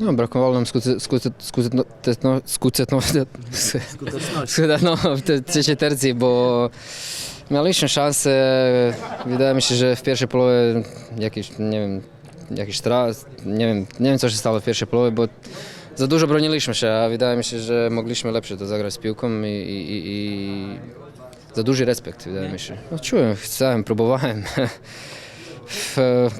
No, brakowało nam skuteczności no, w trzeciej tercji, bo mieliśmy szansę. Wydaje mi się, że w pierwszej połowie jakiś, nie wiem, jakiś tras, nie wiem, nie wiem co się stało w pierwszej połowie, bo za dużo broniliśmy się, a wydaje mi się, że mogliśmy lepsze to zagrać z piłką i, i, i, i za duży respekt, wydaje mi się. No, czułem, chciałem, próbowałem.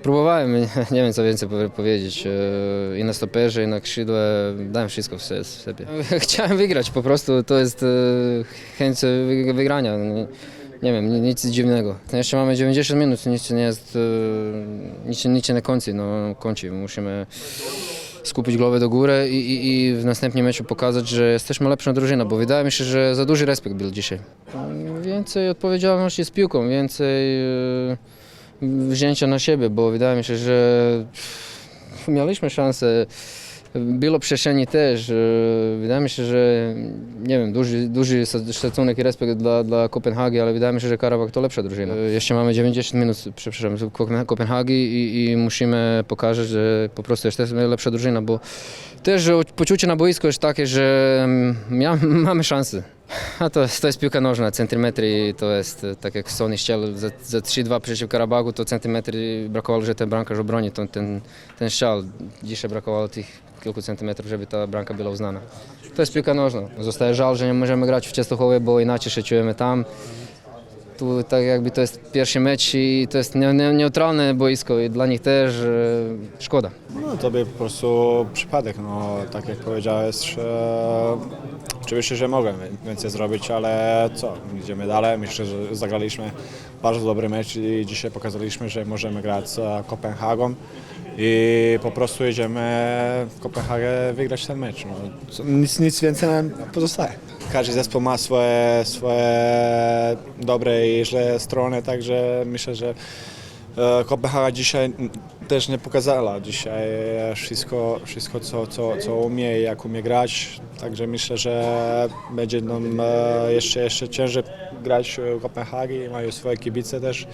Próbowałem, nie wiem co więcej powie- powiedzieć. E, I na stoperze, i na skrzydle dałem wszystko w sobie. Chciałem wygrać po prostu, to jest e, chęć wy- wygrania. Nie, nie wiem, ni- nic dziwnego. No Jeszcze mamy 90 minut, nic nie jest, e, nic, nic nie kończy, no kończy. Musimy skupić głowę do góry i, i, i w następnym meczu pokazać, że jesteśmy lepszą drużyną, bo wydaje mi się, że za duży respekt był dzisiaj. Więcej odpowiedzialności z piłką, więcej wzięcia na siebie, bo wydaje mi się, że mieliśmy szansę. Było przestrzeni też. e, Wydaje mi się, że nie wiem, duży, duży szacunek i respekt dla, dla Kopenhagi, ale wydaje mi się, że Karabach to lepsza drużyna. E, Jeszcze mamy 90 minut, przepraszam, Kopenhagi i, i musimy pokazać, że po prostu jesteśmy lepsza drużyna, bo też poczucie na boisku jest takie, że mm, mamy szansę. A to, to jest piłka nożna, centymetry to jest, e, tak jak Sony strzelił za, za 3-2 przeciw Karabagu, to centymetry brakowało, że ten bramkarz obroni to, ten, ten strzał. Dzisiaj brakowało tych kilku centymetrów, żeby ta bramka była uznana. To jest piłka nożna. Zostaje żal, że nie możemy grać w Częstochowie, bo inaczej się czujemy tam. Tu tak jakby to jest pierwszy mecz i to jest nie, neutralne boisko i dla nich też e, szkoda. No to był po prostu przypadek, no tak jak powiedziałeś, e, oczywiście, że mogłem więcej zrobić, ale co, idziemy dalej, myślę, że zagraliśmy bardzo dobry mecz i dzisiaj pokazaliśmy, że możemy grać z Kopenhagą i po prostu jedziemy w Kopenhagę wygrać ten mecz, no, nic, nic więcej nam pozostaje. Każdy zespół ma swoje, swoje dobre i źle strony, także myślę, że E, Kopenhaga dzisiaj też nie pokazała dzisiaj wszystko, wszystko co, co, co umie i jak umie grać. Także myślę, że będzie nam e, jeszcze, jeszcze ciężej grać w Kopenhagi. Mają swoje kibice też.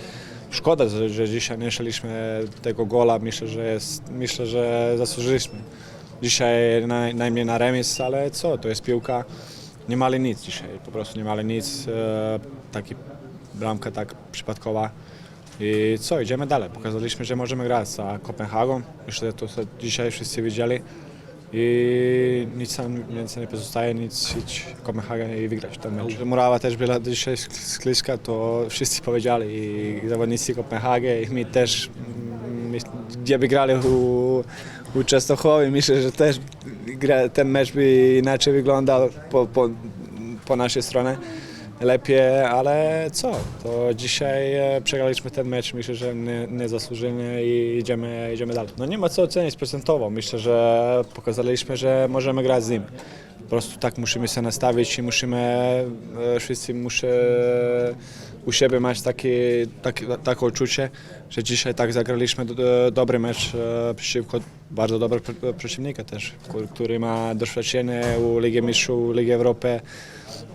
Szkoda, że, że dzisiaj nie szliśmy tego gola. Myślę, że jest, myślę, że zasłużyliśmy. Dzisiaj naj, najmniej na remis, ale co, to jest piłka. Nie mali nic dzisiaj, po prostu nie mali nic. E, taki bramka tak przypadkowa. I co, idziemy dalej. Pokazaliśmy, że możemy grać za Kopenhagą. Myślę, że to dzisiaj wszyscy widzieli. I nic nam więcej nie pozostaje, nic iść w Kopenhagę i wygrać ten mecz. Murawa też była dzisiaj skliska, to wszyscy powiedzieli i zawodnicy Kopenhagi i my też, mm, my, gdzie by grali u, u Częstochowy, myślę, że też ten mecz by inaczej wyglądał po, po, po naszej stronie lepiej, ale co, to dzisiaj e, przegraliśmy ten mecz, myślę, że nie, nie zasłużymy i idziemy, idziemy dalej. No nie ma co ocenić procentowo, myślę, że pokazaliśmy, że możemy grać z nim. Po prostu tak musimy się nastawić i musimy, e, wszyscy muszą u siebie mieć takie, takie, takie uczucie, że dzisiaj tak zagraliśmy do, dobry mecz e, przeciwko bardzo dobrego pr- przeciwnika też, który ma doświadczenie u Ligi Mistrzów, Ligi Europy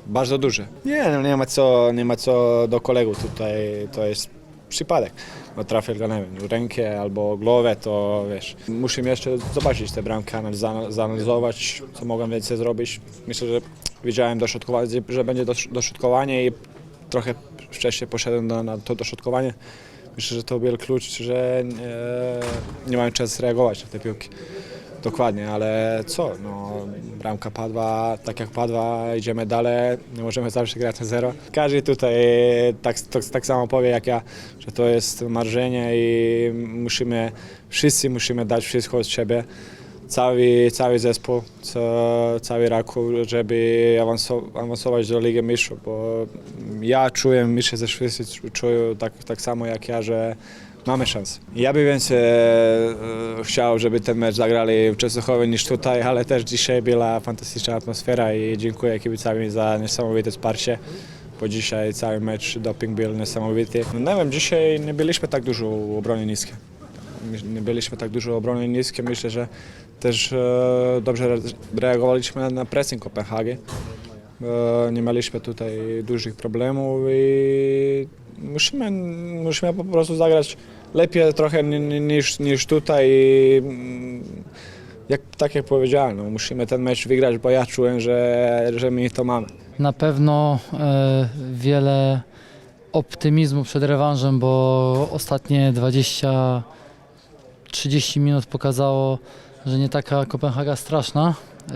bardzo duże. Nie, no nie ma co, nie ma co do kolegów tutaj, to jest przypadek. No trafię go, nie wiem, rękę albo głowę, to wiesz. Musimy jeszcze zobaczyć te bramki, analiz- zanalizować, co mogłem więcej zrobić. Myślę, że wiedziałem, dośrodkowa- że będzie dosz- dośrodkowanie i trochę wcześniej poszedłem na, na to dośrodkowanie. Myślę, że to był klucz, że nie, nie miałem czasu reagować na te piłki. Dokładnie, ale co, no, bramka padła, tak jak padła, idziemy dalej, nie możemy zawsze grać na zero. Każdy tutaj tak, tak, samo powie jak ja, że to jest marzenie i musimy, wszyscy musimy dać wszystko od siebie. Cały, cały zespół, ca, cały Raków, żeby awanso- awansować do Ligi Mistrzów, bo ja czuję, myślę, że wszyscy czują tak, tak samo jak ja, że Mamy szansę. Ja bym więcej e, chciał, żeby ten mecz zagrali w Częstochowie niż tutaj, ale też dzisiaj była fantastyczna atmosfera i dziękuję kibicami za niesamowite wsparcie, bo dzisiaj cały mecz doping był niesamowity. No nie wiem, dzisiaj nie byliśmy tak dużo w obronie niskiej. Nie byliśmy tak dużo w obronie niskiej. Myślę, że też e, dobrze re- reagowaliśmy na, na pressing Kopenhagi. E, Nie mieliśmy tutaj dużych problemów i musimy, musimy po prostu zagrać lepiej trochę ni- ni- niż, niż tutaj. mm, jak, tak jak powiedziałem, no, musimy ten mecz wygrać, bo ja czułem, że, że my to mamy. Na pewno e, wiele optymizmu przed rewanżem, bo ostatnie 20-30 minut pokazało, że nie taka Kopenhaga straszna,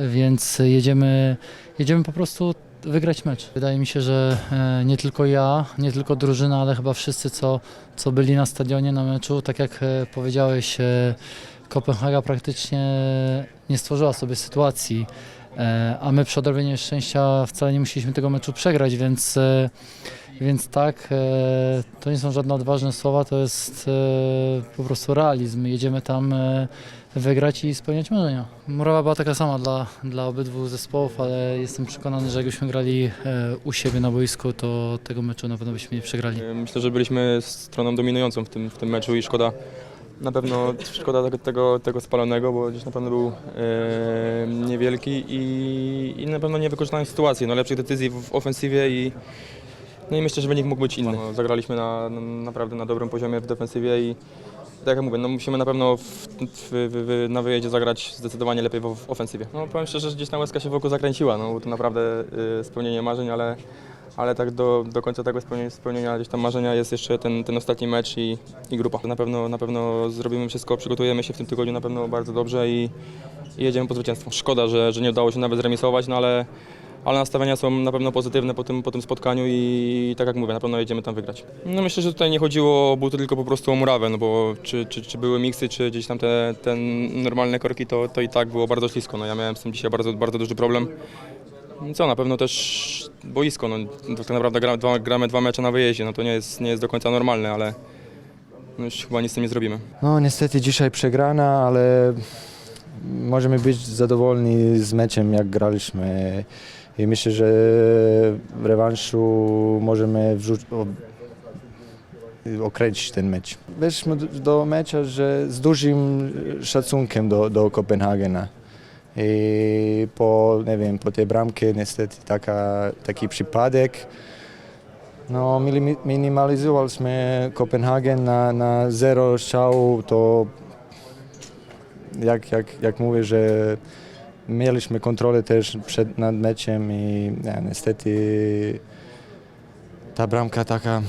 więc jedziemy, jedziemy po prostu wygrać mecz. Wydaje mi się, że e, nie tylko ja, nie tylko drużyna, ale chyba wszyscy, co, co byli na stadionie na meczu, tak jak e, powiedziałeś, e, Kopenhaga praktycznie nie stworzyła sobie sytuacji, a my przy odrobieniu szczęścia wcale nie musieliśmy tego meczu przegrać, więc, więc tak, to nie są żadne odważne słowa, to jest po prostu realizm. Jedziemy tam wygrać i spełniać marzenia. Murawa była taka sama dla, dla obydwu zespołów, ale jestem przekonany, że jakbyśmy grali e, u siebie na boisku, to tego meczu na pewno byśmy nie przegrali. Myślę, że byliśmy stroną dominującą w tym, w tym meczu i szkoda na pewno szkoda tego, tego, tego spalonego, bo gdzieś na pewno był e, niewielki i, i na pewno nie wykorzystałem sytuacji, no lepszych decyzji w, w ofensywie i no i myślę, że wynik mógł być inny. No, zagraliśmy na, na, naprawdę na dobrym poziomie w defensywie i tak jak mówię, no musimy na pewno w, w, w, na wyjeździe zagrać zdecydowanie lepiej w, w ofensywie. No powiem szczerze, że gdzieś ta łezka się wokół zakręciła, no bo to naprawdę y, spełnienie marzeń, ale ale tak do, do końca tego spełnienia, spełnienia gdzieś tam marzenia jest jeszcze ten, ten ostatni mecz i, i grupa. Na pewno, na pewno zrobimy wszystko, przygotujemy się w tym tygodniu na pewno bardzo dobrze i, i jedziemy po zwycięstwo. Szkoda, że, że nie udało się nawet zremisować, no ale, ale nastawienia są na pewno pozytywne po tym, po tym spotkaniu i tak jak mówię, na pewno jedziemy tam wygrać. No myślę, że tutaj nie chodziło o buty, tylko po prostu o murawę, no bo czy, czy, czy były miksy, czy gdzieś tam te, te normalne korki, to, to i tak było bardzo ślisko. No ja miałem z tym dzisiaj bardzo, bardzo duży problem. No Co, na pewno też boisko, no, to tak naprawdę gra, dwa, gramy dwa mecze na wyjeździe, no to nie jest, nie jest do końca normalne, ale no już chyba nic z tym nie zrobimy. No niestety dzisiaj przegrana, ale możemy być zadowoleni z meczem jak graliśmy i myślę, że w rewanszu możemy okręcić ten mecz. Weszliśmy do, mecza że z dużym szacunkiem do, do Kopenhagena. I po, nie wiem, po tej bramce niestety taka, taki przypadek. No, minimalizowaliśmy Kopenhagen na, na zero strzału, to jak, jak, jak mówię, że mieliśmy kontrolę też przed nad meczem i ja, niestety ta bramka taka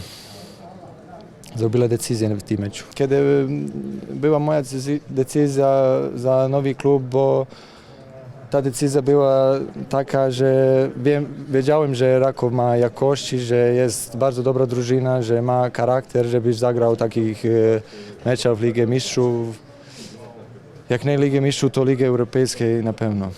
zrobiła decyzję w tym meczu. Kiedy mm, była moja decy- decyzja za nowy klub, bo ta decyzja była taka, że wiem, wiedziałem, że Raków ma jakości, że jest bardzo dobra drużyna, że ma charakter, żeby zagrał takich e, meczach w Ligę Mistrzów. Jak nie Ligę Mistrzów, to Ligę Europejskiej na pewno.